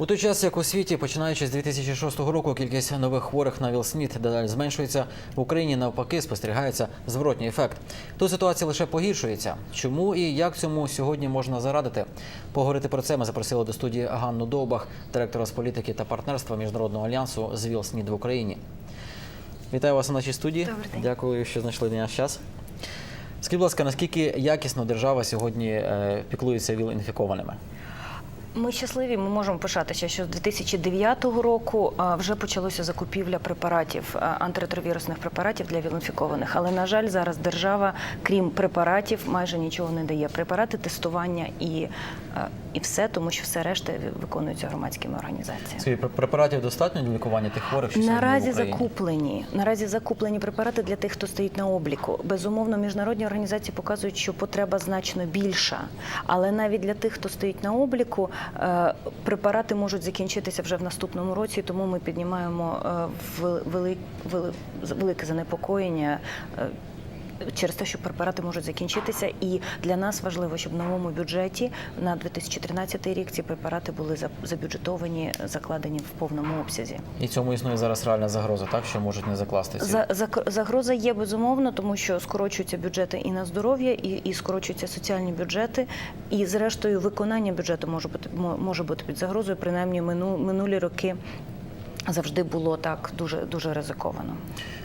У той час, як у світі, починаючи з 2006 року, кількість нових хворих на ВІЛ-СНІД дедалі зменшується, в Україні навпаки спостерігається зворотній ефект. Тут ситуація лише погіршується. Чому і як цьому сьогодні можна зарадити? Поговорити про це ми запросили до студії Ганну Довбах, директора з політики та партнерства міжнародного альянсу з ВІЛ-СНІД в Україні. Вітаю вас у нашій студії. Добрий день. Дякую, що знайшли для нас час. Скажіть, будь ласка, наскільки якісно держава сьогодні е, піклується ВІЛ-інфікованими? Ми щасливі. Ми можемо пишатися, що з 2009 року вже почалося закупівля препаратів антиретровірусних препаратів для вілонфікованих. Але на жаль, зараз держава, крім препаратів, майже нічого не дає. Препарати, тестування і, і все, тому що все решта виконується громадськими організаціями. Скажіть, препаратів достатньо для лікування тих хворих, що Наразі в закуплені наразі закуплені препарати для тих, хто стоїть на обліку. Безумовно, міжнародні організації показують, що потреба значно більша. Але навіть для тих, хто стоїть на обліку, е, препарати можуть закінчитися вже в наступному році. Тому ми піднімаємо е, вели- вели- вели- велике занепокоєння. Через те, що препарати можуть закінчитися, і для нас важливо, щоб в новому бюджеті на 2013 рік ці препарати були забюджетовані, закладені в повному обсязі. І цьому існує зараз реальна загроза, так що можуть не закласти ці. За, за, загроза є безумовно, тому що скорочуються бюджети і на здоров'я, і, і скорочуються соціальні бюджети. І зрештою, виконання бюджету може бути мо- може бути під загрозою. Принаймні, мину, минулі роки завжди було так дуже дуже ризиковано.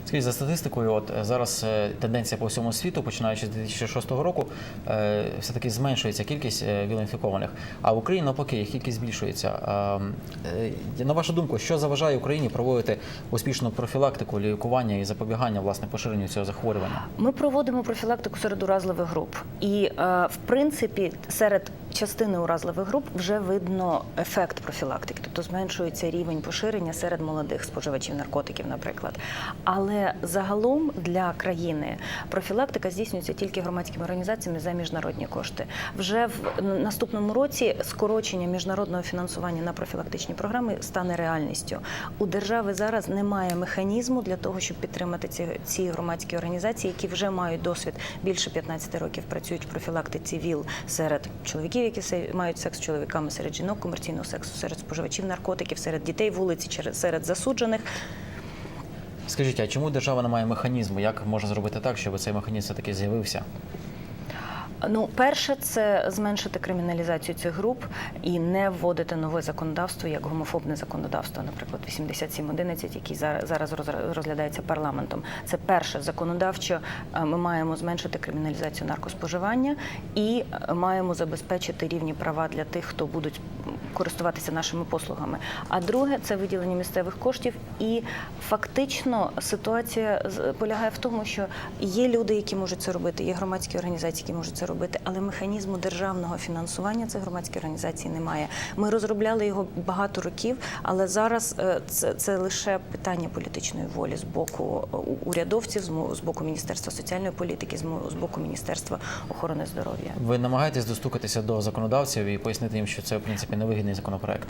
Скажіть, за статистикою, от е, зараз е, тенденція по всьому світу, починаючи з 2006 року, е, все-таки зменшується кількість віл-інфікованих. А в Україні навпаки їх кількість збільшується. Е, На вашу думку, що заважає Україні проводити успішну профілактику, лікування і запобігання власне поширенню цього захворювання? Ми проводимо профілактику серед уразливих груп, і в принципі серед частини уразливих груп вже видно ефект профілактики, тобто зменшується рівень поширення серед молодих споживачів наркотиків, наприклад. Але загалом для країни профілактика здійснюється тільки громадськими організаціями за міжнародні кошти. Вже в наступному році скорочення міжнародного фінансування на профілактичні програми стане реальністю. У держави зараз немає механізму для того, щоб підтримати ці, ці громадські організації, які вже мають досвід більше 15 років працюють в профілактиці ВІЛ серед чоловіків, які мають секс з чоловіками, серед жінок комерційного сексу, серед споживачів наркотиків, серед дітей вулиці, серед засуджених. Скажіть, а чому держава не має механізму? Як можна зробити так, щоб цей механізм все-таки з'явився? Ну, перше, це зменшити криміналізацію цих груп і не вводити нове законодавство, як гомофобне законодавство, наприклад, 8711, який зараз зараз роз- розглядається парламентом. Це перше законодавчо. е, Ми маємо зменшити криміналізацію наркоспоживання і е, маємо забезпечити рівні права для тих, хто будуть користуватися нашими послугами. А друге це виділення місцевих коштів. І фактично ситуація полягає в тому, що є люди, які можуть це робити, є громадські організації, які можуть це робити, але механізму державного фінансування цих громадських організацій немає. Ми розробляли його багато років, але зараз е, це, це лише питання політичної волі з боку е, урядовців, з боку Міністерства соціальної політики, з боку Міністерства охорони здоров'я. Ви намагаєтесь достукатися до законодавців і пояснити їм, що це в принципі невигідний законопроект.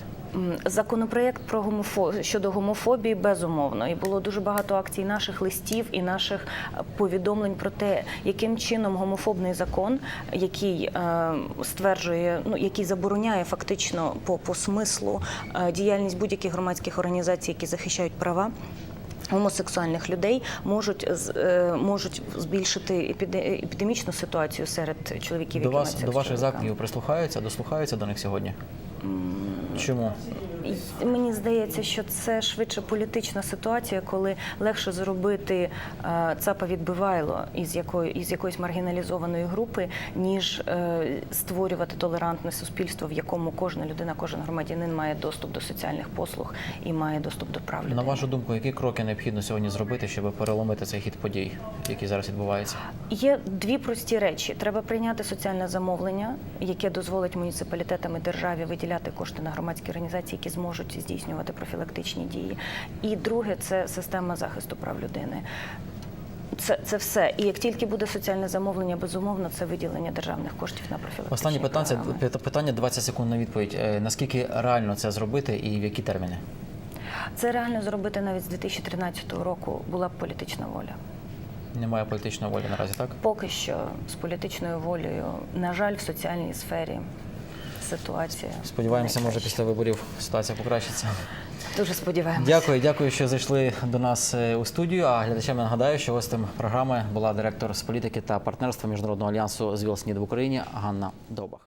Законопроєкт про гомофо... щодо гомофобії безумовно, і було дуже багато акцій наших листів і наших е, повідомлень про те, яким чином гомофобний закон, який е, стверджує, ну який забороняє фактично по, по смислу е, діяльність будь-яких громадських організацій, які захищають права. Гомосексуальних людей можуть е, можуть збільшити епідемічну ситуацію серед чоловіків, До які вас до ваших закликів прислухаються, дослухаються до них сьогодні? Чому? Мені здається, що це швидше політична ситуація, коли легше зробити е, ЦАПа відбивайло із якої із якоїсь маргіналізованої групи, ніж е, створювати толерантне суспільство, в якому кожна людина, кожен громадянин має доступ до соціальних послуг і має доступ до прав людини. На вашу думку, які кроки необхідно сьогодні зробити, щоб переломити цей хід подій, який зараз відбувається? Є дві прості речі: треба прийняти соціальне замовлення, яке дозволить муніципалітетам і державі виділяти кошти на громадські організації, які зможуть здійснювати профілактичні дії. І друге це система захисту прав людини. Це, це все. І як тільки буде соціальне замовлення, безумовно, це виділення державних коштів на профілактичні Останнє питання, програми. питання 20 секунд на відповідь. Е, Наскільки реально це зробити і в які терміни? Це реально зробити навіть з 2013 року була б політична воля. Немає політичної волі наразі, так? Поки що з політичною волею, на жаль, в соціальній сфері ситуація. Сподіваємося, може після виборів ситуація покращиться. Дуже сподіваємося. Дякую, дякую, що зайшли до нас е, у студію. А глядачам я нагадаю, що гостем програми була директор з політики та партнерства міжнародного альянсу з Вілснід в Україні Ганна Добах.